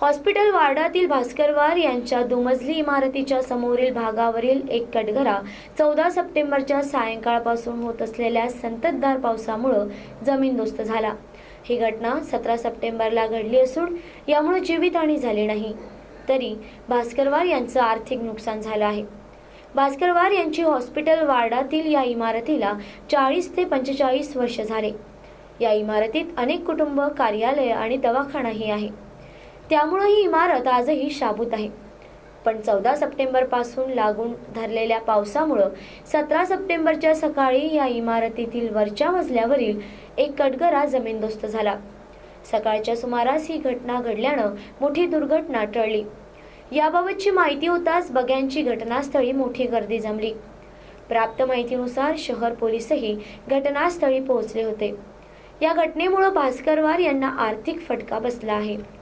Hospital वार्डातील Bhaskarwar यांच्या दुमजली इमारतीच्या समोरील भागावरील एक कटघरा चौदा सप्टेंबरच्या सायंकाळपासून होत असलेल्या संततधार पावसामुळं जमीनदोस्त झाला. ही घटना सतरा सप्टेंबरला घडली असून यामुळे जीवितहानी झाली नाही. तरी भास्करवार यांचं आर्थिक नुकसान झालं आहे. भास्करवार यांची हॉस्पिटल वार्डातील या इमारतीला चाळीस ते पंचेचाळीस वर्ष झाले. या इमारतीत अनेक कुटुंब कार्यालय आणि दवाखानाही आहे. त्यामुळं ही इमारत आजही शाबूत आहे. पण चौदा सप्टेंबरपासून लागून धरलेल्या पावसामुळं सतरा सप्टेंबरच्या सकाळी या इमारतीतील वरच्या मजल्यावरील एक कटगरा जमीनदोस्त झाला. सकाळच्या सुमारास ही घटना घडल्यानं मोठी दुर्घटना टळली. याबाबतची माहिती होताच बग्यांची घटनास्थळी मोठी गर्दी जमली. प्राप्त माहितीनुसार शहर पोलीसही घटनास्थळी पोहोचले होते. या घटनेमुळे भास्करवार यांना आर्थिक फटका बसला आहे.